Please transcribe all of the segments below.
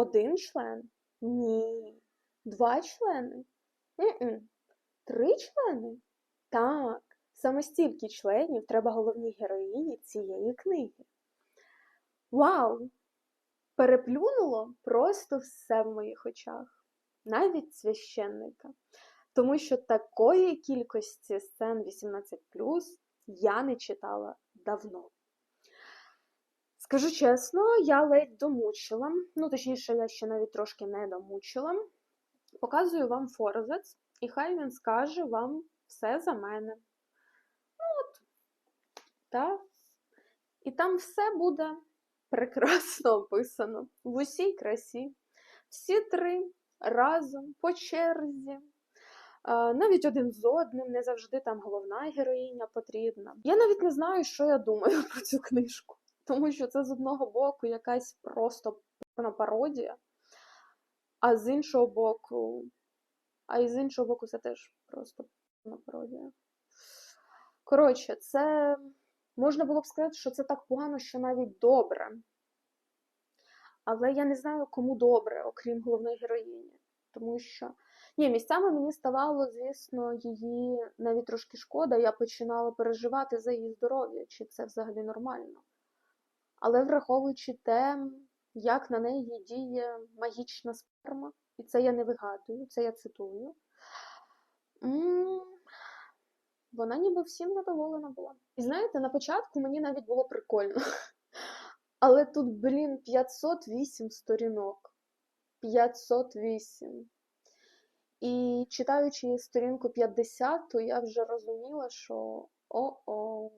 Один член? Ні. Два члени? М-м. Три члени? Так, саме стільки членів треба головній героїні цієї книги. Вау! Переплюнуло просто все в моїх очах, навіть священника. Тому що такої кількості сцен 18 я не читала давно. Скажу чесно, я ледь домучила, ну точніше, я ще навіть трошки не домучила. Показую вам форзац, і хай він скаже вам все за мене. Ну от, так. І там все буде прекрасно описано в усій красі. Всі три разом, по черзі. Навіть один з одним, не завжди там головна героїня потрібна. Я навіть не знаю, що я думаю про цю книжку, тому що це з одного боку якась просто пародія, а з іншого боку, а і з іншого боку, це теж просто пародія. Коротше, це можна було б сказати, що це так погано, що навіть добре. Але я не знаю, кому добре, окрім головної героїні. Тому що ні, місцями мені ставало, звісно, її навіть трошки шкода. Я починала переживати за її здоров'я, чи це взагалі нормально. Але враховуючи те, як на неї діє магічна сперма, і це я не вигадую, це я цитую. Вона ніби всім задоволена була. І знаєте, на початку мені навіть було прикольно. Але тут, блін, 508 сторінок. 508. І читаючи сторінку 50, то я вже розуміла, що о-о,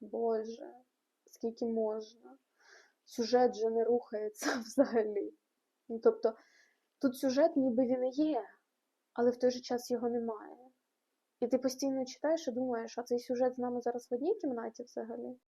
Боже, скільки можна. Сюжет же не рухається взагалі. Ну, тобто, тут сюжет ніби він і є, але в той же час його немає. І ти постійно читаєш і думаєш, а цей сюжет з нами зараз в одній кімнаті взагалі?